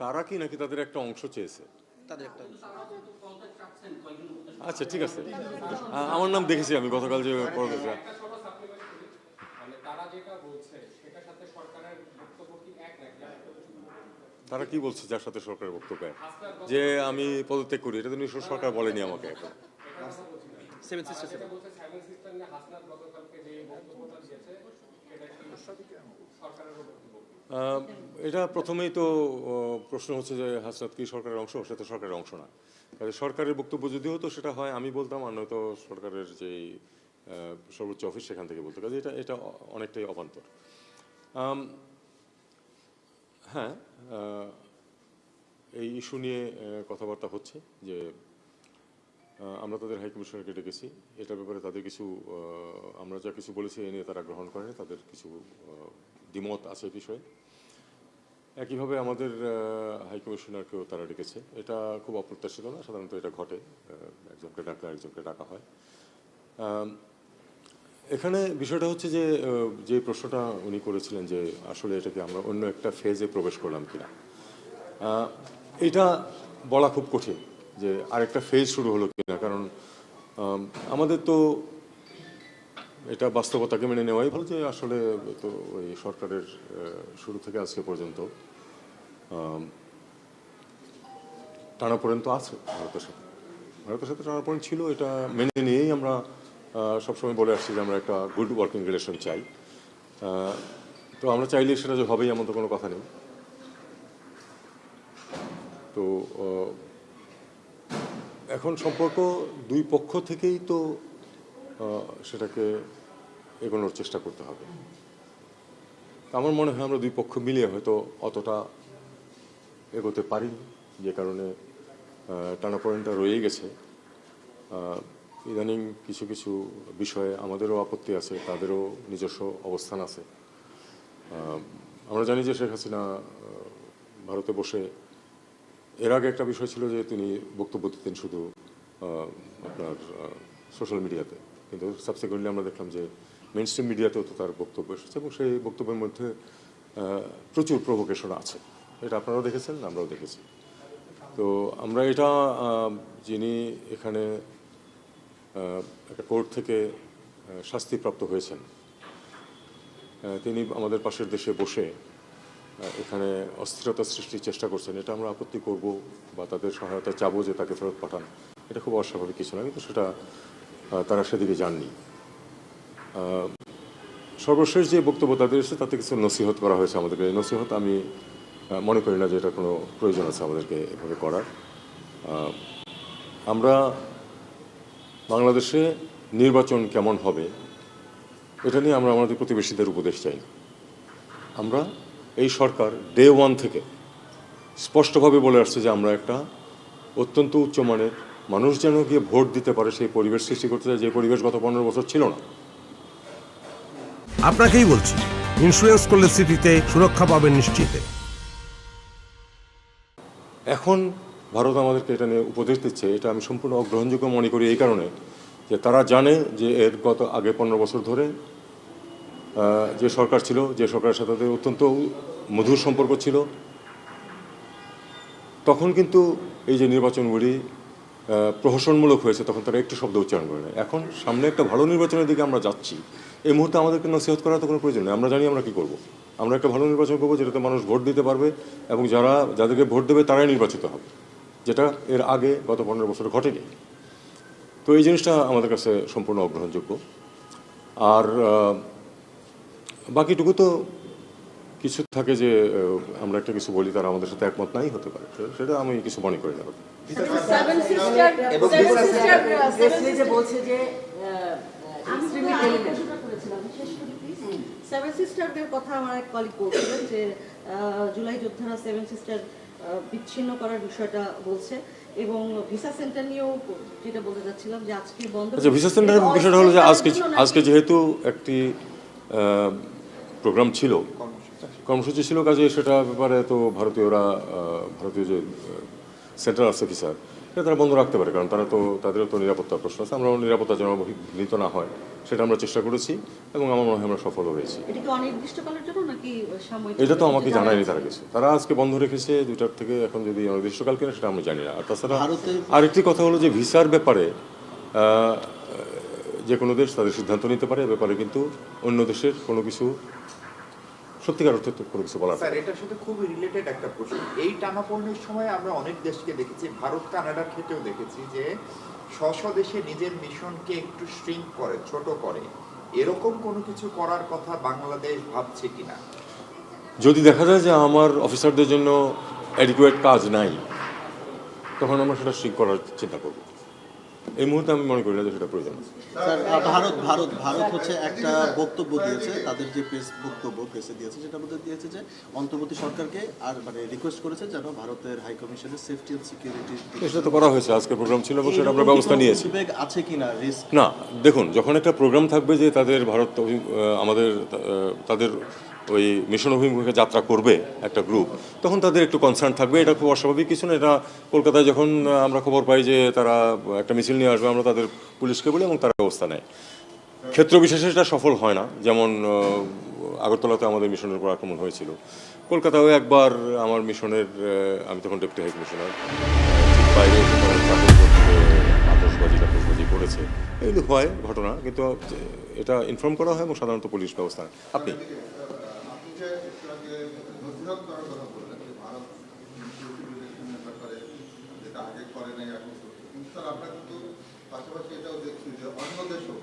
তারা কি নাকি তাদের একটা অংশ চেয়েছে? তাদের একটা আচ্ছা ঠিক আছে। আমার নাম দেখেছি আমি গতকাল যে মানে তারা যেটা বলছে সেটার সাথে সরকারের বক্তব্য কি বলছে যার সাথে সরকারের বক্তব্য? যে আমি পদত্যাগ করি এটা তো নিশ্চয় সরকার বলেনি আমাকে এখন। সেভেন সিস্টার্স সেভেন এটা প্রথমেই তো প্রশ্ন হচ্ছে যে হাসনাত কি সরকারের অংশ? সেটা সরকারের অংশ না। কাজে সরকারের বক্তব্য যদি হতো, সেটা হয় আমি বলতাম, আর নয়তো সরকারের যে সর্বোচ্চ অফিস সেখান থেকে বলতো। কাজে এটা এটা অনেকটাই অবান্তর। হ্যাঁ এই ইস্যু নিয়ে কথাবার্তা হচ্ছে যে আমরা তাদের হাই কমিশনারকে ডেকেছি। এটার ব্যাপারে তাদের কিছু আমরা যা কিছু বলেছি এ নিয়ে তারা গ্রহণ করেনি। তাদের কিছু দ্বিমত আছে বিষয়ে। একইভাবে আমাদের হাইকমিশনারকেও তারা ডেকেছে। এটা খুব অপ্রত্যাশিত না, সাধারণত এটা ঘটে একজনকে ডাকলে একজনকে ডাকা হয়। এখানে বিষয়টা হচ্ছে যে যে প্রশ্নটা উনি করেছিলেন যে, আসলে এটাকে আমরা অন্য একটা ফেজে প্রবেশ করলাম কিনা। এটা বলা খুব কঠিন যে আরেকটা ফেজ শুরু হলো কিনা, কারণ আমাদের তো এটা বাস্তবতাকে মেনে নেওয়াই ভালো যে আসলে তো ওই সরকারের শুরু থেকে আজকে পর্যন্ত টানাপোড়েন তো আছে ভারতের সাথে। ভারতের সাথে টানাপোড়েন ছিল, এটা মেনে নিয়েই আমরা সবসময় বলে আসছি যে আমরা একটা গুড ওয়ার্কিং রিলেশন চাই। তো আমরা চাইলে সেটা যে হবেই এমন তো কোনো কথা নেই। তো এখন সম্পর্ক দুই পক্ষ থেকেই তো সেটাকে এগোনোর চেষ্টা করতে হবে। আমার মনে হয় আমরা দুই পক্ষ মিলিয়ে হয়তো অতটা এগোতে পারিনি, যে কারণে টানাপোড়েনটা রয়ে গেছে। ইদানিং কিছু কিছু বিষয়ে আমাদেরও আপত্তি আছে, তাদেরও নিজস্ব অবস্থান আছে। আমরা জানি যে শেখ হাসিনা ভারতে বসে এর আগে একটা বিষয় ছিল যে তিনি বক্তব্য দিতেন শুধু আপনার সোশ্যাল মিডিয়াতে। কিন্তু সাবসিকুয়েন্টলি আমরা দেখলাম যে মেন স্ট্রিম মিডিয়াতেও তো তার বক্তব্য এসেছে এবং সেই বক্তব্যের মধ্যে প্রচুর প্রভোকেশন আছে। এটা আপনারাও দেখেছেন, আমরাও দেখেছি। তো আমরা এটা যিনি এখানে একটা কোর্ট থেকে শাস্তিপ্রাপ্ত হয়েছেন তিনি আমাদের পাশের দেশে বসে এখানে অস্থিরতা সৃষ্টির চেষ্টা করছেন। এটা আমরা আপত্তি করব বা তাদের সহায়তা চাবো যে তাকে ফেরত পাঠান। এটা খুব অস্বাভাবিক কিছু না, কিন্তু সেটা তারা সেদিকে যাননি। সর্বশেষ যে বক্তব্য তাদের এসেছে, তাতে কিছু নসিহত করা হয়েছে আমাদেরকে। এই নসিহত আমি মনে করি না যে এটা কোনো প্রয়োজন আছে আমাদেরকে এভাবে করার। আমরা বাংলাদেশে নির্বাচন কেমন হবে, এটা নিয়ে আমরা আমাদের প্রতিবেশীদের উপদেশ চাই। আমরা এই সরকার ডে ওয়ান থেকে স্পষ্টভাবে বলে আসছে যে আমরা একটা অত্যন্ত উচ্চমানের মানুষ যেন গিয়ে ভোট দিতে পারে, সেই পরিবেশ সৃষ্টি করতে চাই যে পরিবেশ গত পনেরো বছর ছিল না। আপনাকেই বলছি ইন্স্যুরেন্স করলে সিটিতে সুরক্ষা পাবেন নিশ্চিতে। এখন ভারত আমাদেরকে এটা নিয়ে উপদেশ দিচ্ছে, এটা আমি সম্পূর্ণ অগ্রহণযোগ্য মনে করি এই কারণে যে তারা জানে যে এর গত আগে পনেরো বছর ধরে যে সরকার ছিল, যে সরকারের সাথে তাদের অত্যন্ত মধুর সম্পর্ক ছিল। তখন কিন্তু এই যে নির্বাচনগুলি প্রহসনমূলক হয়েছে, তখন তারা একটু শব্দ উচ্চারণ করে না এখন সামনে একটা ভালো নির্বাচনের দিকে আমরা যাচ্ছি। এই মুহূর্তে আমাদেরকে নসিহত করার তো কোনো প্রয়োজন নেই। আমরা জানি আমরা কী করব। আমরা একটা ভালো নির্বাচন করব যেটাতে মানুষ ভোট দিতে পারবে এবং যারা যাদেরকে ভোট দেবে তারাই নির্বাচিত হবে যেটা এর আগে গত পনেরো বছর ঘটেনি। তো এই জিনিসটা আমাদের কাছে সম্পূর্ণ অগ্রহণযোগ্য। আর বাকিটুকু তো কিছু থাকে যে আমরা একটা কিছু বলি তারা আমাদের সাথে একমত নাই হতে পারে। সেটা আমি কিছু মনে করি না। যে বলছে যে আমি তো extremely আগে element। ঘোষণা করেছিলাম শেষ করি প্লিজ সেভেন সিস্টারদের কথা আমার এক কলিগ বলছিলেন যে জুলাই যোদ্ধারা সেভেন সিস্টার বিচ্ছিন্ন করার বিষয়টা বলছে এবং ভিসা সেন্টার নিয়েও যেটা বলতে যাচ্ছিলাম যে আজকে বন্ধ আচ্ছা ভিসা সেন্টারের বিষয়টা হলো যে আজকে আজকে যেহেতু একটি প্রোগ্রাম ছিল কর্মসূচি ছিল কাজে সেটা ব্যাপারে তো ভারতীয়রা ভারতীয় যে সেন্ট্রাল অফিসার সেটা তারা বন্ধ রাখতে পারে কারণ তারা তো তাদেরও তো নিরাপত্তার প্রশ্ন আছে আমরাও নিরাপত্তা যেন বিঘ্নিত না হয়। সেটা আমরা চেষ্টা করেছি এবং আমার মনে হয় আমরা সফল হয়েছি। এটা কি অনির্দিষ্টকালের জন্য নাকি সাময়িক এটা তো আমাকে জানায়নি তারা কিছু তারা আজকে বন্ধ রেখেছে দুইটার থেকে এখন যদি অনির্দিষ্টকাল কিনা সেটা আমি জানি না। আর তাছাড়া আরেকটি কথা হলো যে ভিসার ব্যাপারে যে কোনো দেশ তাদের সিদ্ধান্ত নিতে পারে ব্যাপারে কিন্তু অন্য দেশের কোনো কিছু সত্যিকার অর্থে তো কোনো কিছু বলা। স্যার এটার সাথে খুবই রিলেটেড একটা প্রশ্ন। এই টানাপোড়েনের সময় আমরা অনেক দেশকে দেখেছি ভারত কানাডার ক্ষেত্রেও দেখেছি যে স্ব স্ব দেশে নিজের মিশনকে একটু শ্রিঙ্ক করে, ছোট করে। এরকম কোনো কিছু করার কথা বাংলাদেশ ভাবছে কিনা? যদি দেখা যায় যে আমার অফিসারদের জন্য অ্যাডিকুয়েট কাজ নাই, তখন আমরা সেটা শ্রিঙ্ক করার চিন্তা করব। এই মুহূর্তে আমি মনে করি না যে সেটা প্রয়োজন ভারত ভারত ভারত হচ্ছে একটা বক্তব্য দিয়েছে তাদের যে প্রেস বক্তব্য প্রেসে দিয়েছে সেটার মধ্যে দিয়েছে যে অন্তর্বর্তী সরকারকে আর মানে রিকোয়েস্ট করেছে যেন ভারতের হাই কমিশনের সেফটি অ্যান্ড সিকিউরিটি সেটা তো করা হয়েছে আজকে প্রোগ্রাম ছিল এবং সেটা আমরা ব্যবস্থা নিয়েছি। আছে কিনা রিস্ক না দেখুন যখন একটা প্রোগ্রাম থাকবে যে তাদের ভারত আমাদের তাদের ওই মিশন অভিমুখে যাত্রা করবে একটা গ্রুপ তখন তাদের একটু কনসার্ন থাকবে। এটা খুব অস্বাভাবিক কিছু না, এটা কলকাতায় যখন আমরা খবর পাই যে তারা একটা মিছিল নিয়ে আসবে, আমরা তাদের পুলিশকে বলি এবং তারা ব্যবস্থা নেয়। ক্ষেত্র বিশেষে এটা সফল হয় না, যেমন আগরতলাতে আমাদের মিশনের উপর আক্রমণ হয়েছিল। কলকাতাও একবার আমার মিশনের আমি তখন ডেপুটি হাই কমিশনার বাইরে আতসবাজি টাতসবাজি করেছে এগুলো হয় ঘটনা, কিন্তু এটা ইনফর্ম করা হয় এবং সাধারণত পুলিশ ব্যবস্থা। আপনি? করার কথা বললেন যে ভারত ইনস্টিটিউশনের ব্যাপারে যেটা আগে করে নাই এখন কিন্তু স্যার আমরা কিন্তু পাশাপাশি এটাও দেখছি যে অন্য দেশও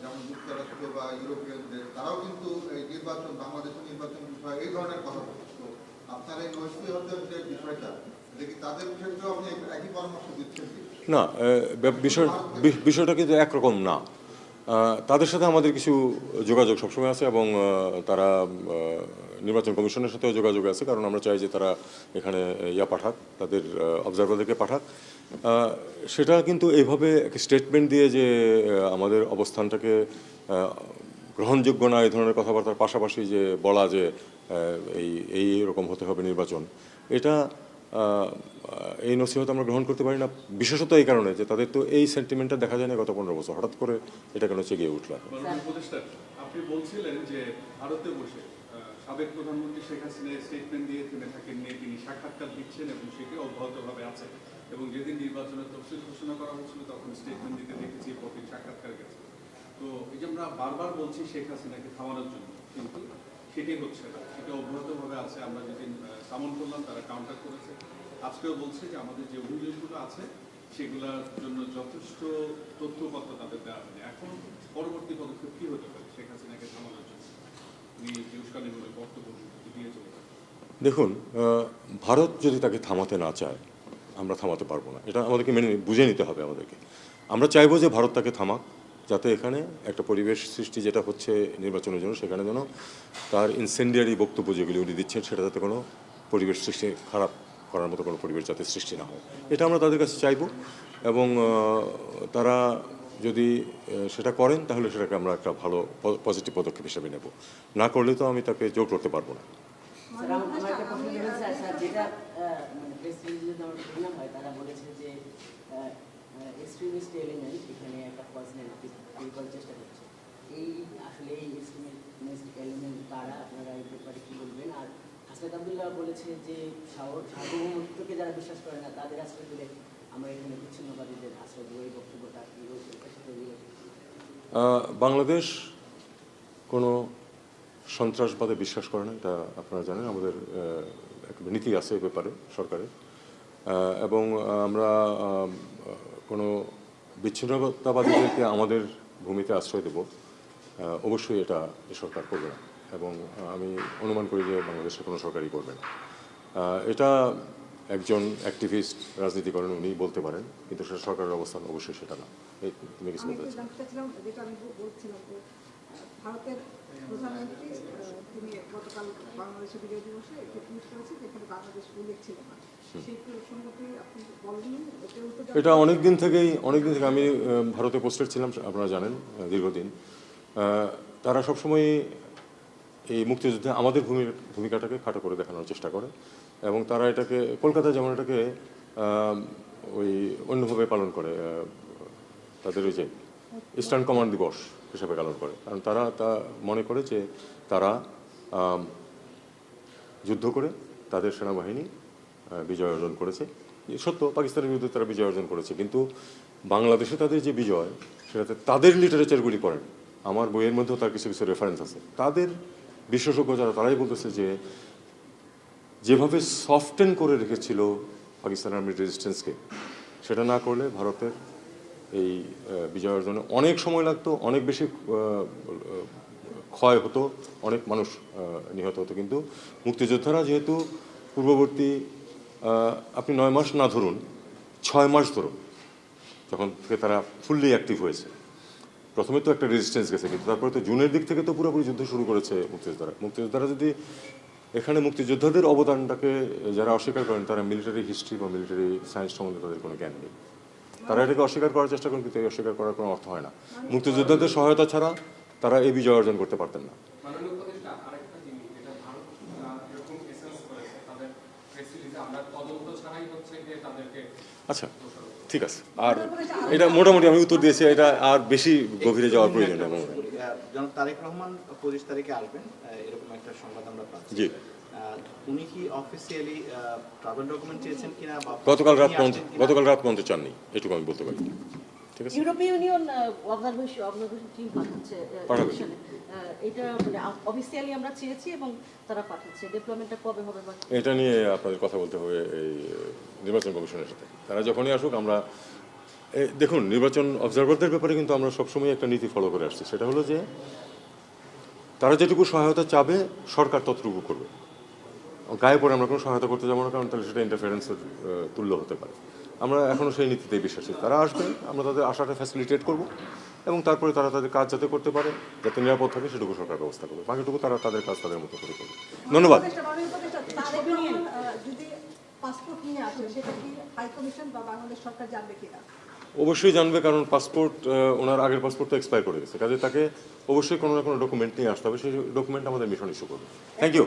যেমন যুক্তরাষ্ট্র বা ইউরোপিয়ান দেশ তারাও কিন্তু এই নির্বাচন বাংলাদেশের নির্বাচন বিষয়ে এই ধরনের কথা বলছে। আপনার এই যে বিষয়টা দেখি তাদের ক্ষেত্রেও আপনি একই পরামর্শ দিচ্ছেন না বিষয়টা কিন্তু একরকম না। তাদের সাথে আমাদের কিছু যোগাযোগ সবসময় আছে এবং তারা নির্বাচন কমিশনের সাথেও যোগাযোগ আছে, কারণ আমরা চাই যে তারা এখানে ইয়া পাঠাক, তাদের অবজারভারদেরকে পাঠাক। সেটা কিন্তু এইভাবে স্টেটমেন্ট দিয়ে যে আমাদের অবস্থানটাকে গ্রহণযোগ্য না, এই ধরনের কথাবার্তার পাশাপাশি যে বলা যে এই এই রকম হতে হবে নির্বাচন, এটা এই নসিহত আমরা গ্রহণ করতে পারি না। বিশেষত এই কারণে যে তাদের তো এই সেন্টিমেন্টটা দেখা যায় না গত পনেরো বছর। হঠাৎ করে এটা কেন চেগে উঠল? আপনি বলছিলেন যে ভারতে বসে সাবেক প্রধানমন্ত্রী শেখ হাসিনা স্টেটমেন্ট দিয়ে থাকেন নিয়ে তিনি সাক্ষাৎকার দিচ্ছেন এবং সেটি অব্যাহতভাবে আছে। এবং যেদিন নির্বাচনের তফসিল ঘোষণা করা হয়েছিল, তখন স্টেটমেন্ট দিতে দেখেছি এরপর তিনি সাক্ষাৎকার গেছে। তো এই যে আমরা বারবার বলছি শেখ হাসিনাকে থামানোর জন্য, কিন্তু সেটি হচ্ছে না। সেটা আছে, আমরা যেদিন সামন করলাম তারা কাউন্টার করেছে। আজকেও বলছে যে আমাদের যে অভিযোগগুলো আছে, সেগুলোর জন্য যথেষ্ট তথ্যপত্র তাদের দেওয়া হয়নি। এখন পরবর্তী পদক্ষেপ কী হতে পারে? শেখ হাসিনাকে থামানোর জন্য দেখুন ভারত যদি তাকে থামাতে না চায়, আমরা থামাতে পারব না। এটা আমাদেরকে মেনে বুঝে নিতে হবে আমাদেরকে। আমরা চাইব যে ভারত তাকে থামাক। যাতে এখানে একটা পরিবেশ সৃষ্টি যেটা হচ্ছে নির্বাচনের জন্য, সেখানে যেন তার ইনসেন্ডিয়ারি বক্তব্য যেগুলি উনি দিচ্ছেন, সেটা যাতে কোনো পরিবেশ সৃষ্টি খারাপ করার মতো কোনো পরিবেশ যাতে সৃষ্টি না হয়। এটা আমরা তাদের কাছে চাইব এবং তারা যদি সেটা করেন, তাহলে সেটাকে আমরা একটা ভালো পজিটিভ পদক্ষেপ হিসেবে নেব। না করলে তো আমি তাকে জোর করতে পারব না। যেটা এক্সট্রিমিস্ট এলিমেন্ট এখানে একটা তৈরি করার চেষ্টা করছে এই আসলে এই এক্সট্রিমিস্ট এলিমেন্ট কারা আপনারা এই ব্যাপারে কী বলবেন? আর হাসনাত আবদুল্লাহ বলেছে যে সার- সার্বভৌমত্বকে যারা বিশ্বাস করে না, তাদের আশ্রয় দিলে আমরা এখানে বিচ্ছিন্নবাদীদের আশ্রয় দেবো। এই বক্তব্যটা কি বাংলাদেশ কোনো সন্ত্রাসবাদে বিশ্বাস করে না, এটা আপনারা জানেন। আমাদের একটা নীতি আছে এই ব্যাপারে সরকারের। এবং আমরা কোনো বিচ্ছিন্নতাবাদীদেরকে আমাদের ভূমিতে আশ্রয় দেব অবশ্যই এটা সরকার করবে না এবং আমি অনুমান করি যে বাংলাদেশের কোনো সরকারই করবে না। এটা একজন অ্যাক্টিভিস্ট রাজনীতি করেন উনি বলতে পারেন, কিন্তু সেটা সরকারের অবস্থান অবশ্যই সেটা না। তুমি কিছু বলতে ভারতের প্রধানমন্ত্রী তিনি গতকাল বাংলাদেশের বিজয় দিবসে একটি টুইট করেছে যেখানে বাংলাদেশ উল্লেখ ছিল না। এটা অনেক দিন থেকেই অনেক দিন থেকে আমি ভারতে পোস্টেড ছিলাম আপনারা জানেন দীর্ঘদিন। তারা সবসময় এই মুক্তিযুদ্ধে আমাদের ভূমি ভূমিকাটাকে খাটো করে দেখানোর চেষ্টা করে এবং তারা এটাকে কলকাতায় যেমন এটাকে ওই অন্যভাবে পালন করে তাদের ওই যে ইস্টার্ন কমান্ড দিবস। হিসাবে পালন করে। কারণ তারা তা মনে করে যে তারা যুদ্ধ করে তাদের সেনাবাহিনী বিজয় অর্জন করেছে। সত্য, পাকিস্তানের বিরুদ্ধে তারা বিজয় অর্জন করেছে। কিন্তু বাংলাদেশে তাদের যে বিজয়, সেটাতে তাদের লিটারেচারগুলি পড়েন। আমার বইয়ের মধ্যেও তার কিছু কিছু রেফারেন্স আছে। তাদের বিশেষজ্ঞ যারা, তারাই বলতেছে যে যেভাবে সফটেন করে রেখেছিল পাকিস্তান আর্মির রেজিস্ট্যান্সকে সেটা না করলে ভারতের এই বিজয় অর্জনে অনেক সময় লাগতো, অনেক বেশি ক্ষয় হতো, অনেক মানুষ নিহত হতো। কিন্তু মুক্তিযোদ্ধারা যেহেতু পূর্ববর্তী আপনি নয় মাস না ধরুন, ছয় মাস ধরুন, যখন থেকে তারা ফুললি অ্যাক্টিভ হয়েছে। প্রথমে তো একটা রেজিস্ট্যান্স গেছে, কিন্তু তারপরে তো জুনের দিক থেকে তো পুরোপুরি যুদ্ধ শুরু করেছে মুক্তিযোদ্ধারা। মুক্তিযোদ্ধারা যদি এখানে মুক্তিযোদ্ধাদের অবদানটাকে যারা অস্বীকার করেন, তারা মিলিটারি হিস্ট্রি বা মিলিটারি সায়েন্স সম্বন্ধে তাদের কোনো জ্ঞান নেই। তারা এটাকে অস্বীকার করার চেষ্টা করেন কিন্তু এই অস্বীকার করার কোনো অর্থ হয় না। মুক্তিযোদ্ধাদের সহায়তা ছাড়া তারা এই বিজয় অর্জন করতে পারতেন না। আচ্ছা ঠিক আছে। আর এটা মোটামুটি আমি উত্তর দিয়েছি এটা আর বেশি গভীরে যাওয়ার প্রয়োজন নেই। জনাব তারেক রহমান পঁচিশ তারিখে আসবেন এরকম একটা সংবাদ আমরা পাচ্ছি। জি। উনি কি অফিসিয়ালি ট্রাভেল ডকুমেন্ট চেয়েছেন কিনা গতকাল রাত পর্যন্ত গতকাল রাত পর্যন্ত চাননি এটুকু আমি বলতে পারি। ঠিক আছে? ইউরোপীয় ইউনিয়ন অবজারভেশন অবজারভেশন টিম পাঠাচ্ছে আহ, পাঠাবে। মিশনে। আহ, এটা মানে অফিসিয়ালি আমরা চেয়েছি এবং তারা পাঠাচ্ছে। ডিপ্লয়মেন্টটা কবে হবে এটা নিয়ে আপনাদের কথা বলতে হবে এই নির্বাচন কমিশনের সাথে। তারা যখনই আসুক আমরা দেখুন, নির্বাচন অবজারভারদের ব্যাপারে কিন্তু আমরা সবসময় একটা নীতি ফলো করে আসছি। সেটা হলো যে, তারা যেটুকু সহায়তা চাবে, সরকার ততটুকু করবে। গায়ে পড়ে আমরা কোনো সহায়তা করতে যাব না, কারণ তাহলে সেটা ইন্টারফারেন্সের তুল্য হতে পারে। আমরা এখনও সেই নীতিতেই বিশ্বাসী। তারা আসবে, আমরা তাদের আশাটা ফ্যাসিলিটেট করব এবং তারপরে তারা তাদের কাজ যাতে করতে পারে, যাতে নিরাপদ থাকে, সেটুকু সরকার ব্যবস্থা করবে। বাকিটুকু তারা তাদের কাজ তাদের মতো করে করবে। ধন্যবাদ। পাসপোর্ট নিয়ে সেটা কি বা বাংলাদেশ সরকার জানবে কিনা? অবশ্যই জানবে কারণ পাসপোর্ট ওনার আগের পাসপোর্ট তো এক্সপায়ার করে গেছে। কাজে তাকে অবশ্যই কোনো না কোনো ডকুমেন্ট নিয়ে আসতে হবে, সেই ডকুমেন্ট আমাদের মিশন ইস্যু করবে। Thank you